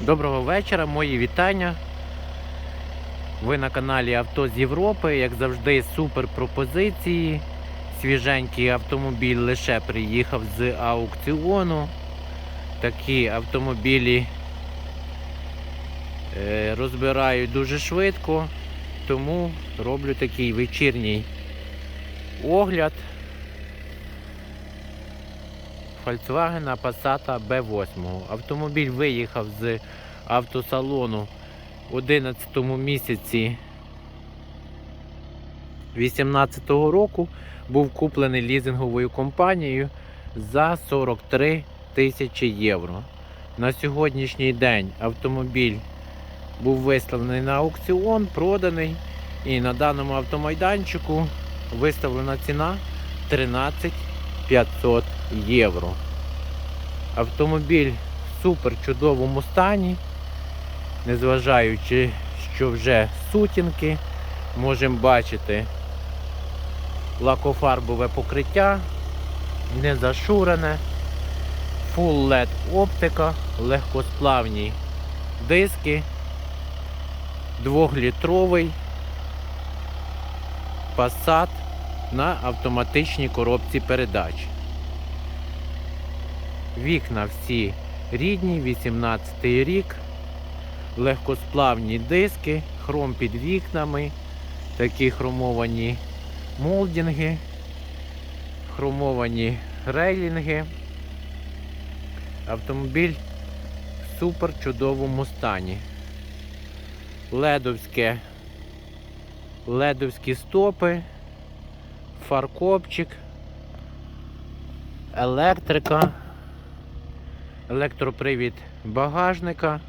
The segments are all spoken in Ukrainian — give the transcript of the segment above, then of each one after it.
Доброго вечора, мої вітання. Ви на каналі Авто з Європи. Як завжди, супер пропозиції. Свіженький автомобіль лише приїхав з аукціону. Такі автомобілі е, розбирають дуже швидко, тому роблю такий вечірній огляд. Volkswagen Passat B8. Автомобіль виїхав з автосалону в 11 місяці 2018 року. Був куплений лізинговою компанією за 43 тисячі євро. На сьогоднішній день автомобіль був виставлений на аукціон, проданий. І на даному автомайданчику виставлена ціна 13 500 євро. Автомобіль в супер чудовому стані, незважаючи, що вже сутінки, можемо бачити лакофарбове покриття, не зашурене, Full LED оптика, легкосплавні диски, двохлітровий Passat на автоматичній коробці передач. Вікна всі рідні, 18 рік, легкосплавні диски, хром під вікнами, такі хромовані молдинги, хромовані рейлінги. Автомобіль в супер чудовому стані. Ледовське, ледовські стопи, фаркопчик, електрика, електропривід багажника.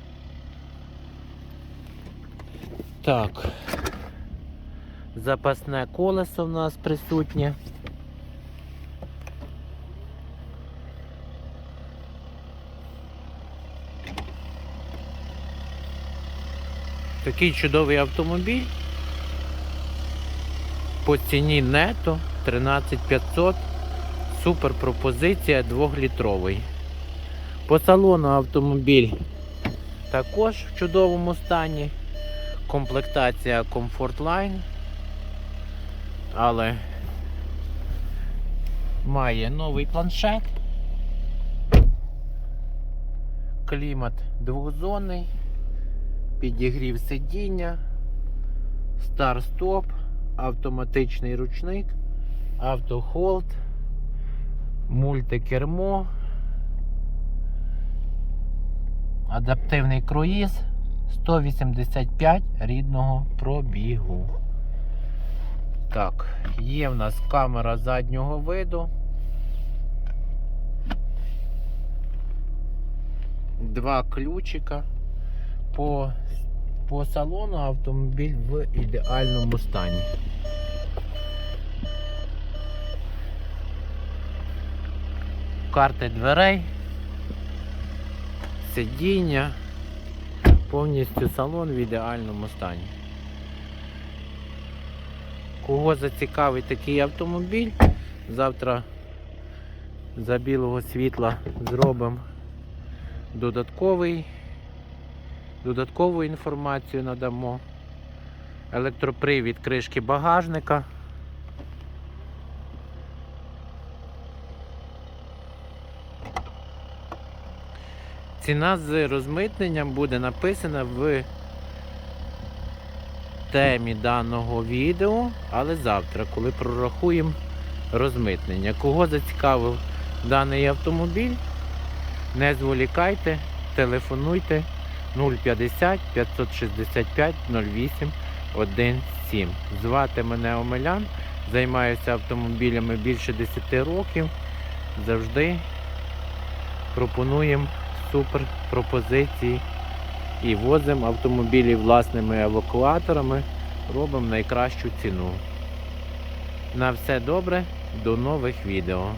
Так. Запасне колесо в нас присутнє. Такий чудовий автомобіль. По ціні нето 13500. Супер пропозиція 2-літровий. По салону автомобіль також в чудовому стані. Комплектація Comfort Line. Але має новий планшет. Клімат двохзонний, підігрів сидіння, старт-стоп, автоматичний ручник, автохолд, мультикермо, адаптивний круїз, 185 рідного пробігу. Так, є в нас камера заднього виду. Два ключика. По, по салону автомобіль в ідеальному стані. Карти дверей, сидіння, повністю салон в ідеальному стані. Кого зацікавить такий автомобіль, завтра за білого світла зробимо додатковий, додаткову інформацію надамо. Електропривід кришки багажника. Ціна з розмитненням буде написана в темі даного відео, але завтра, коли прорахуємо розмитнення. Кого зацікавив даний автомобіль, не зволікайте, телефонуйте 050 565 08 17. Звати мене Омелян, займаюся автомобілями більше 10 років. Завжди пропонуємо супер пропозиції і возимо автомобілі власними евакуаторами, робимо найкращу ціну. На все добре, до нових відео.